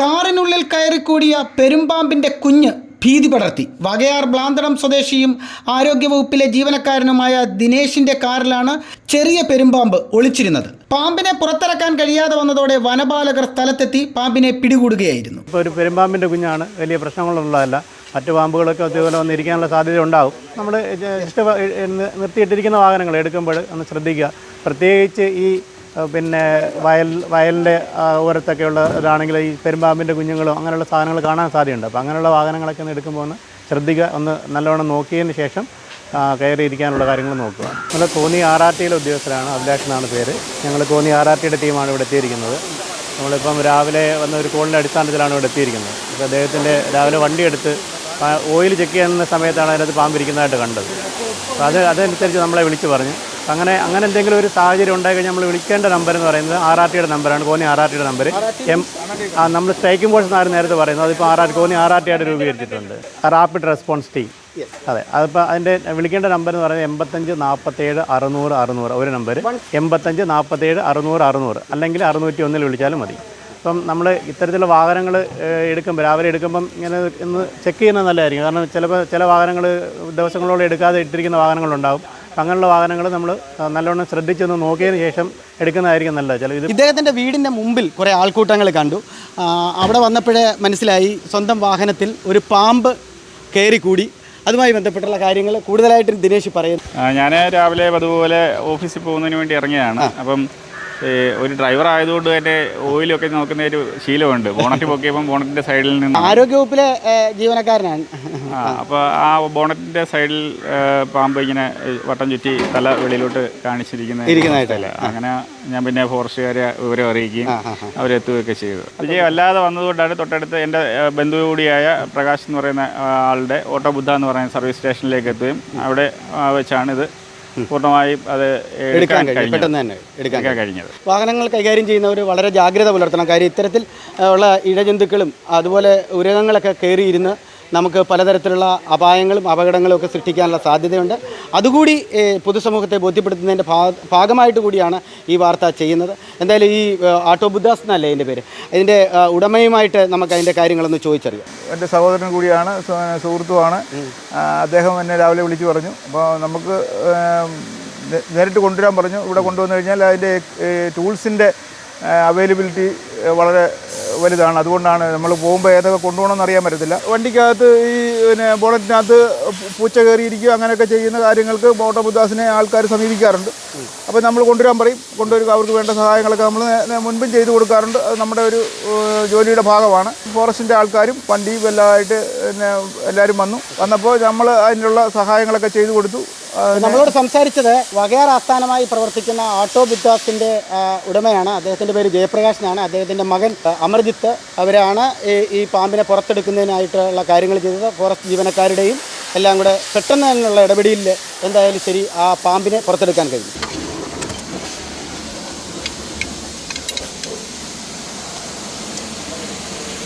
കാറിനുള്ളിൽ കയറിക്കൂടിയ പെരുമ്പാമ്പിന്റെ കുഞ്ഞ് ഭീതി പടർത്തി. വകയാർ ബ്ലാന്തടം സ്വദേശിയും ആരോഗ്യവകുപ്പിലെ ജീവനക്കാരനുമായ ദിനേശിന്റെ കാറിലാണ് ചെറിയ പെരുമ്പാമ്പ് ഒളിച്ചിരുന്നത്. പാമ്പിനെ പുറത്തിറക്കാൻ കഴിയാതെ വന്നതോടെ വനപാലകർ സ്ഥലത്തെത്തി പാമ്പിനെ പിടികൂടുകയായിരുന്നു. ഇപ്പോൾ ഒരു പെരുമ്പാമ്പിന്റെ കുഞ്ഞാണ്. വലിയ പ്രശ്നങ്ങളുള്ളതല്ല മറ്റു പാമ്പുകളൊക്കെ അതേപോലെ വന്നിരിക്കാനുള്ള സാധ്യത ഉണ്ടാവും നമ്മൾ ജസ്റ്റ് നിർത്തിയിട്ടിരിക്കുന്ന വാഹനങ്ങൾ എടുക്കുമ്പോൾ ഒന്ന് ശ്രദ്ധിക്കുക. പ്രത്യേകിച്ച് ഈ പിന്നെ വയൽ വയലിന്റെ ഓരത്തൊക്കെയുള്ള ഇതാണെങ്കിൽ ഈ പെരുമ്പാമ്പിന്റെ കുഞ്ഞുങ്ങളും അങ്ങനെയുള്ള സാധനങ്ങൾ കാണാൻ സാധ്യതയുണ്ട്. അപ്പോൾ അങ്ങനെയുള്ള വാഹനങ്ങളൊക്കെ ഒന്ന് എടുക്കുമ്പോൾ ഒന്ന് ശ്രദ്ധിക്കുക ഒന്ന് നല്ലവണ്ണം നോക്കിയതിന് ശേഷം കയറിയിരിക്കാനുള്ള കാര്യങ്ങൾ നോക്കുക. നമ്മൾ കോന്നി ആർ ആർ ടിയിലെ ഉദ്യോഗസ്ഥരാണ് അഭിലാഷ് എന്നാണ് പേര്. ഞങ്ങൾ കോന്നി ആർ ആർ ടിയുടെ ടീമാണ് ഇവിടെ എത്തിയിരിക്കുന്നത്. നമ്മളിപ്പം രാവിലെ വന്ന ഒരു കോളിന്റെ അടിസ്ഥാനത്തിലാണ് ഇവിടെ എത്തിയിരിക്കുന്നത്. അപ്പോൾ അദ്ദേഹത്തിന്റെ രാവിലെ വണ്ടി എടുത്ത് ഓയിൽ ചെക്ക് ചെയ്യുന്ന സമയത്താണ് അതിനകത്ത് പാമ്പിരിക്കുന്നതായിട്ട് കണ്ടത്. അപ്പോൾ അത് അതനുസരിച്ച് നമ്മളെ വിളിച്ച് പറഞ്ഞു. അങ്ങനെ അങ്ങനെ എന്തെങ്കിലും ഒരു സാഹചര്യം ഉണ്ടായി കഴിഞ്ഞാൽ നമ്മൾ വിളിക്കേണ്ട നമ്പർ എന്ന് പറയുന്നത് ആർ ആർ ടിയുടെ നമ്പറാണ് കോന്നി ആർ ആർ ടിയുടെ നമ്പർ എം ആ നമ്മൾ സ്ട്രൈക്കിംഗ് ഫോഴ്സ് എന്നാണ് നേരത്തെ പറയുന്നത് അതിപ്പോൾ R R Konni R R T ആയിട്ട് രൂപീകരിച്ചിട്ടുണ്ട്. റാപ്പിഡ് റെസ്പോൺസ് ടീം അതെ അതിപ്പോൾ അതിന്റെ വിളിക്കേണ്ട നമ്പർ എന്ന് പറയുന്നത് എൺപത്തഞ്ച് നാൽപ്പത്തേഴ് അറുന്നൂറ് അറുന്നൂറ് ഒരു നമ്പർ എൺപത്തഞ്ച് നാൽപ്പത്തേഴ് അറുന്നൂറ് അറുന്നൂറ് അല്ലെങ്കിൽ അറുന്നൂറ്റി ഒന്നിൽ വിളിച്ചാലും മതി. ഇപ്പം നമ്മൾ ഇത്തരത്തിലുള്ള വാഹനങ്ങൾ എടുക്കുമ്പോൾ രാവിലെ എടുക്കുമ്പം ഇങ്ങനെ ഇന്ന് ചെക്ക് ചെയ്യുന്നത് നല്ലതായിരിക്കും. കാരണം ചിലപ്പോൾ ചില വാഹനങ്ങൾ ദിവസങ്ങളോളം എടുക്കാതെ ഇട്ടിരിക്കുന്ന വാഹനങ്ങളുണ്ടാവും. അപ്പം അങ്ങനെയുള്ള വാഹനങ്ങൾ നമ്മൾ നല്ലോണം ശ്രദ്ധിച്ചൊന്ന് നോക്കിയതിന് ശേഷം എടുക്കുന്നതായിരിക്കും നല്ലത്. ചില ഇത് ഇദ്ദേഹത്തിന്റെ വീടിന്റെ മുമ്പിൽ കുറേ ആൾക്കൂട്ടങ്ങൾ കണ്ടു. അവിടെ വന്നപ്പോഴേ മനസ്സിലായി സ്വന്തം വാഹനത്തിൽ ഒരു പാമ്പ് കയറിക്കൂടി. അതുമായി ബന്ധപ്പെട്ടുള്ള കാര്യങ്ങൾ കൂടുതലായിട്ട് ദിനേശ് പറയുന്നു. ഞാൻ രാവിലെ അതുപോലെ ഓഫീസിൽ പോകുന്നതിന് വേണ്ടി ഇറങ്ങിയതാണ്. അപ്പം ഒരു ഡ്രൈവർ ആയതുകൊണ്ട് തന്നെ ഓയിലൊക്കെ നോക്കുന്ന ഒരു ശീലമുണ്ട്. ബോണറ്റ് പൊക്കിയപ്പോൾ ബോണറ്റിന്റെ സൈഡിൽ നിന്ന് ആരോഗ്യവകുപ്പിലെ ജീവനക്കാരനാണ്. ആ അപ്പോൾ ആ ബോണറ്റിന്റെ സൈഡിൽ പാമ്പ് ഇങ്ങനെ വട്ടം ചുറ്റി തല വെളിയിലോട്ട് കാണിച്ചിരിക്കുന്ന? അങ്ങനെ ഞാൻ പിന്നെ ഫോറസ്റ്റുകാരെ വിവരം അറിയിക്കുകയും അവരെത്തുകയൊക്കെ ചെയ്തു. വിജയം അല്ലാതെ വന്നതുകൊണ്ടാണ് തൊട്ടടുത്ത് എന്റെ ബന്ധു കൂടിയായ പ്രകാശ് എന്ന് പറയുന്ന ആളുടെ ഓട്ടോ ബുദ്ധ എന്ന് പറയുന്ന സർവീസ് സ്റ്റേഷനിലേക്ക് എത്തുകയും അവിടെ വെച്ചാണ് ഇത് പൂർണമായും അത് എടുക്കാൻ കഴിഞ്ഞു പെട്ടെന്ന് തന്നെ എടുക്കാൻ കഴിഞ്ഞത്. വാഹനങ്ങൾ കൈകാര്യം ചെയ്യുന്നവർ വളരെ ജാഗ്രത പുലർത്തണം. കാര്യം ഇത്തരത്തിൽ ഉള്ള ഇഴജന്തുക്കളും അതുപോലെ ഉരകങ്ങളൊക്കെ കയറിയിരുന്ന് നമുക്ക് പലതരത്തിലുള്ള അപായങ്ങളും അപകടങ്ങളും ഒക്കെ സൃഷ്ടിക്കാനുള്ള സാധ്യതയുണ്ട്. അതുകൂടി പൊതുസമൂഹത്തെ ബോധ്യപ്പെടുത്തുന്നതിന്റെ ഭാഗമായിട്ട് കൂടിയാണ് ഈ വാർത്ത ചെയ്യുന്നത്. എന്തായാലും ഈ ആട്ടോ ബുദ്ധാസ് എന്നല്ലേ അതിന്റെ പേര്? ഇതിന്റെ ഉടമയുമായിട്ട് നമുക്ക് അതിന്റെ കാര്യങ്ങളൊന്ന് ചോദിച്ചറിയാം. എന്റെ സഹോദരൻ കൂടിയാണ് സുഹൃത്തുമാണ്. അദ്ദേഹം എന്നെ രാവിലെ വിളിച്ചു പറഞ്ഞു. അപ്പോൾ നമുക്ക് നേരിട്ട് കൊണ്ടുവരാൻ പറഞ്ഞു. ഇവിടെ കൊണ്ടുവന്നു കഴിഞ്ഞാൽ അതിന്റെ ടൂൾസിന്റെ അവൈലബിലിറ്റി വളരെ വലുതാണ്. അതുകൊണ്ടാണ് നമ്മൾ പോകുമ്പോൾ ഏതൊക്കെ കൊണ്ടുപോകണമെന്ന് അറിയാൻ പറ്റത്തില്ല. വണ്ടിക്കകത്ത് ഈ പിന്നെ ബോണറ്റിനകത്ത് പൂച്ച കയറിയിരിക്കുക അങ്ങനെയൊക്കെ ചെയ്യുന്ന കാര്യങ്ങൾക്ക് ബോട്ടോ ബുദ്ധാസിനെ ആൾക്കാർ സമീപിക്കാറുണ്ട്. അപ്പോൾ നമ്മൾ കൊണ്ടുവരാൻ പറയും. കൊണ്ടുവരിക അവർക്ക് വേണ്ട സഹായങ്ങളൊക്കെ നമ്മൾ മുൻപും ചെയ്തു കൊടുക്കാറുണ്ട്. അത് നമ്മുടെ ഒരു ജോലിയുടെ ഭാഗമാണ്. ഫോറസ്റ്റിന്റെ ആൾക്കാരും വണ്ടിയും എല്ലാമായിട്ട് എല്ലാവരും വന്നു. വന്നപ്പോൾ നമ്മൾ അതിനുള്ള സഹായങ്ങളൊക്കെ ചെയ്തു കൊടുത്തു. നമ്മളോട് സംസാരിച്ചത് വകയാർ ആസ്ഥാനമായി പ്രവർത്തിക്കുന്ന ഓട്ടോ ബിദ്ദാസിന്റെ ഉടമയാണ്. അദ്ദേഹത്തിന്റെ പേര് ജയപ്രകാശ് എന്നാണ് അദ്ദേഹത്തിന്റെ മകൻ അമർജിത്ത് അവരാണ് ഈ ഈ പാമ്പിനെ പുറത്തെടുക്കുന്നതിനായിട്ടുള്ള കാര്യങ്ങൾ ചെയ്തത്. ഫോറസ്റ്റ് ജീവനക്കാരുടെയും എല്ലാം കൂടെ പെട്ടെന്ന് തന്നെയുള്ള ഇടപെടിയിൽ എന്തായാലും ശരി ആ പാമ്പിനെ പുറത്തെടുക്കാൻ കഴിഞ്ഞു.